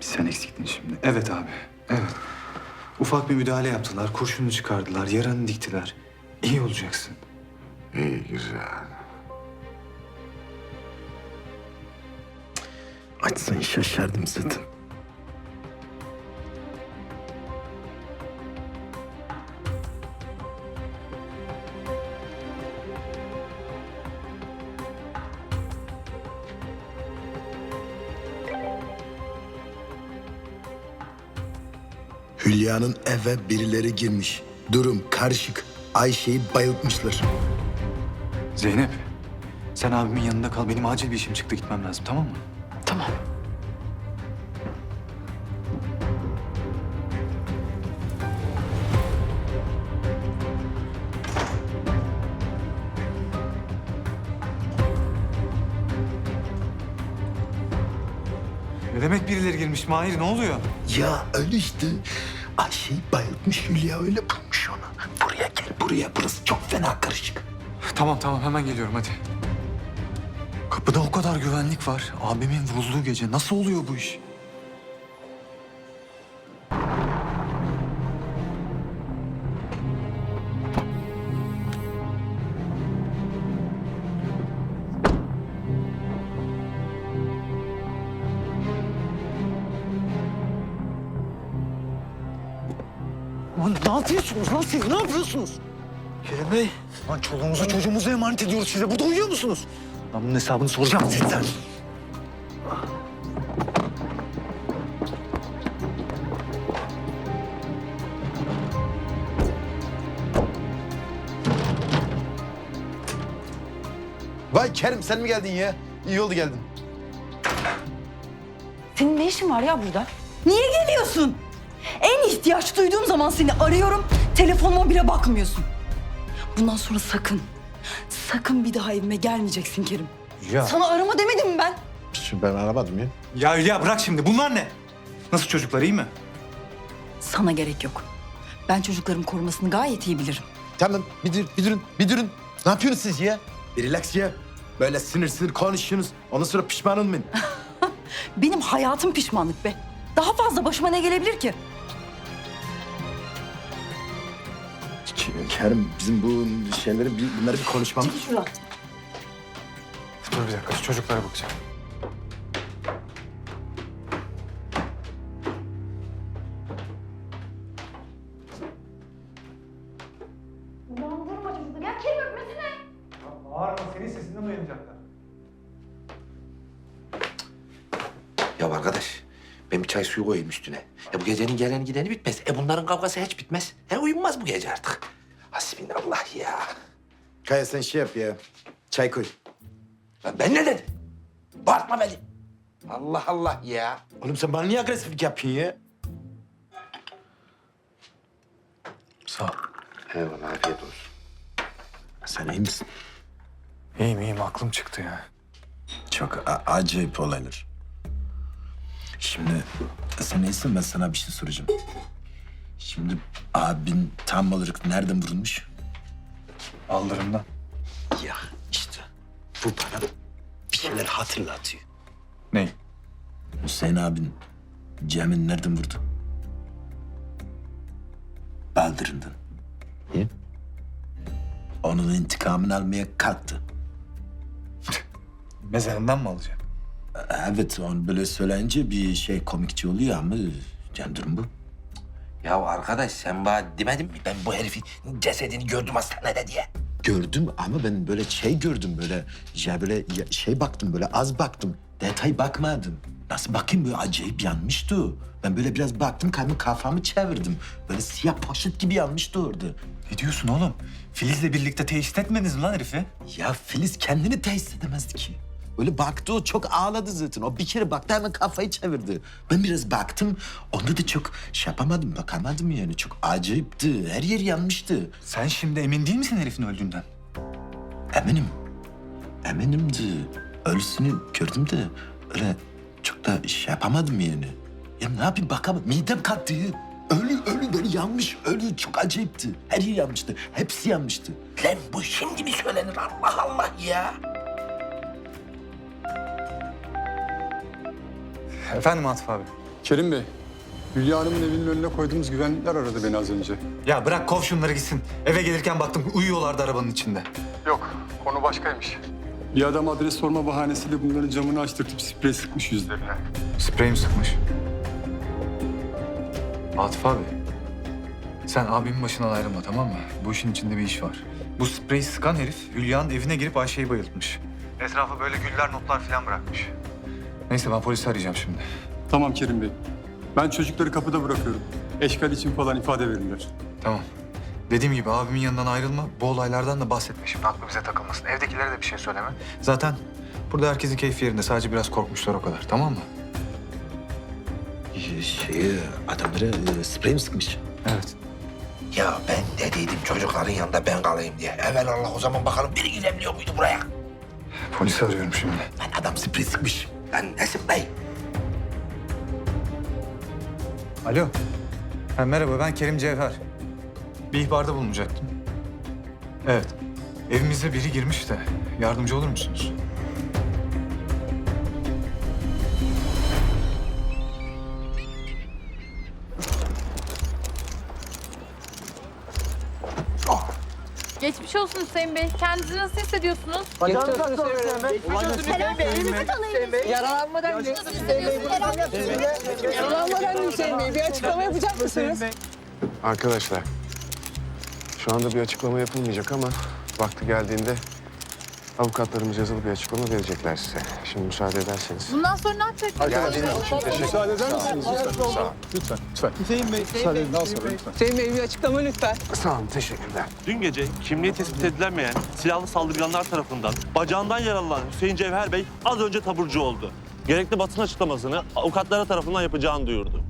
Sen eksiktin şimdi. Evet abi. Evet. Ufak bir müdahale yaptılar. Kurşunu çıkardılar. Yaranı diktiler. İyi olacaksın. İyi güzel. Açsan şaşardım zaten. Hülya'nın eve birileri girmiş. Durum karışık. Ayşe'yi bayıltmışlar. Zeynep. Sen abimin yanında kal. Benim acil bir işim çıktı. Gitmem lazım tamam mı? Tamam. Ne demek birileri girmiş Mahir? Ne oluyor? Ya öyle işte. Ayşe'yi bayıltmış Hülya öyle bulmuş onu. Buraya gel buraya. Burası çok fena karışık. Tamam tamam hemen geliyorum hadi. Kapıda o kadar güvenlik var. Abimin vurulduğu gece nasıl oluyor bu iş? Lan ne yapıyorsunuz lan siz? Ne yapıyorsunuz? Kerim Bey. Lan çoluğumuzu çocuğumuzu emanet ediyoruz size. Burada uyuyor musunuz? Ben bunun hesabını soracağım sizden. Vay Kerim sen mi geldin ya? İyi oldu geldin. Senin ne işin var ya burada? Niye geliyorsun? En ihtiyaç duyduğum zaman seni arıyorum. Telefonuma bile bakmıyorsun. Bundan sonra sakın, sakın bir daha evime gelmeyeceksin Kerim. Ya. Sana arama demedim mi ben? Şimdi ben aramadım ya. Ya Hülya bırak şimdi. Bunlar ne? Nasıl çocuklar iyi mi? Sana gerek yok. Ben çocukların korumasını gayet iyi bilirim. Tamam bir, dur, bir durun bir durun. Ne yapıyorsunuz siz ya? Bir relax ya. Böyle sinir sinir konuşuyorsunuz. Ondan sonra pişman olmayın. Benim hayatım pişmanlık be. Daha fazla başıma ne gelebilir ki? Kerim bizim bu şeyleri bir, bunları bir konuşmamız. Çekil şuradan. Dur bir dakika şu çocuklara bakacağım. Uyandırma çocuğu. Gel Kerim öpmesine. Bağırma senin sesinden uyanacaklar. Ya arkadaş ben bir çay suyu koyayım üstüne. Ya bu gecenin geleni gideni bitmez. E bunların kavgası hiç bitmez. E uyunmaz bu gece artık. Hasbinallah ya. Kaya sen şey yap ya. Çay koy. Lan ben ne dedim? Bağırtma beni. Allah Allah ya. Oğlum sen bana niye agresiflik yapıyorsun ya? Sağ ol. Eyvallah afiyet olsun. Sen iyi misin? İyiyim iyiyim aklım çıktı ya. Çok acayip olaylar. Şimdi sen iyisin ben sana bir şey soracağım. Şimdi abin tam olarak nereden vurulmuş? Aldırımdan. Ya işte bu bana bir şeyler hatırlatıyor. Ney? Hüseyin abin Cem'in nereden vurdu? Baldırından. Niye? Onun intikamını almaya kalktı. Mezarından mı alacak? Evet, onu böyle söyleyince bir şey komikçi oluyor ama yani durum bu. Ya arkadaş sen bana demedin mi ben bu herifin cesedini gördüm hastanede diye? Gördüm ama ben böyle şey gördüm böyle ya böyle ya- şey baktım böyle az baktım. Detay bakmadım. Nasıl bakayım böyle acayip yanmıştı o. Ben böyle biraz baktım kalbim kafamı çevirdim. Böyle siyah poşet gibi yanmıştı orada. Ne diyorsun oğlum? Filiz'le birlikte teşhis etmediniz mi lan herifi? Ya Filiz kendini tesis edemezdi ki. Öyle baktı o çok ağladı zaten. O bir kere baktı hemen kafayı çevirdi. Ben biraz baktım. Onda da çok şey yapamadım, bakamadım yani. Çok acayipti. Her yer yanmıştı. Sen şimdi emin değil misin herifin öldüğünden? Eminim. Eminimdi. Ölüsünü gördüm de öyle çok da şey yapamadım yani. Ya ne yapayım bakamadım. Midem kalktı. Ölü ölü böyle yanmış. Ölü çok acayipti. Her yer yanmıştı. Hepsi yanmıştı. Lan bu şimdi mi söylenir Allah Allah ya? Efendim Atıf abi. Kerim Bey, Hülya Hanım'ın evinin önüne koyduğumuz güvenlikler aradı beni az önce. Ya bırak kov şunları gitsin. Eve gelirken baktım uyuyorlardı arabanın içinde. Yok, konu başkaymış. Bir adam adres sorma bahanesiyle bunların camını açtırtıp sprey sıkmış yüzlerine. Sprey mi sıkmış? Atıf abi. Sen abimin başından ayrılma tamam mı? Bu işin içinde bir iş var. Bu spreyi sıkan herif Hülya'nın evine girip Ayşe'yi bayıltmış. Etrafa böyle güller notlar falan bırakmış. Neyse ben polisi arayacağım şimdi. Tamam Kerim Bey, ben çocukları kapıda bırakıyorum. Eşkal için falan ifade verirler. Tamam. Dediğim gibi abimin yanından ayrılma. Bu olaylardan da bahsetme şimdi. Aklı bize takılmasın. Evdekilere de bir şey söyleme. Zaten burada herkesin keyfi yerinde. Sadece biraz korkmuşlar o kadar. Tamam mı? Şey, adamlara e, sprey mi sıkmış? Evet. Ya ben dediydim çocukların yanında ben kalayım diye. Evvel Allah o zaman bakalım biri girebiliyor muydu buraya? Polisi arıyorum şimdi. Lan adam sprey sıkmış. Lan Nesim Bey. Alo. Ha, merhaba ben Kerim Cevher. Bir ihbarda bulunacaktım. Evet. Evimize biri girmiş de yardımcı olur musunuz? Geçmiş olsun Hüseyin Bey. Kendinizi nasıl hissediyorsunuz? Yaralanmadan Yaralanmadan Hüseyin Bey. Bir açıklama yapacak mısınız? Arkadaşlar, şu anda bir açıklama yapılmayacak ama vakti geldiğinde avukatlarımız yazılı bir açıklama verecekler size. Şimdi müsaade ederseniz. Bundan sonra ne yapacaksınız? Müsaade eder misiniz lütfen? Sağ olun. Lütfen, lütfen. Hüseyin Bey, müsaade edin daha sonra lütfen. Hüseyin Bey bir açıklama lütfen. Sağ olun, teşekkürler. Dün gece kimliği tespit edilemeyen silahlı saldırganlar tarafından bacağından yaralanan Hüseyin Cevher Bey az önce taburcu oldu. Gerekli basın açıklamasını avukatlara tarafından yapacağını duyurdu.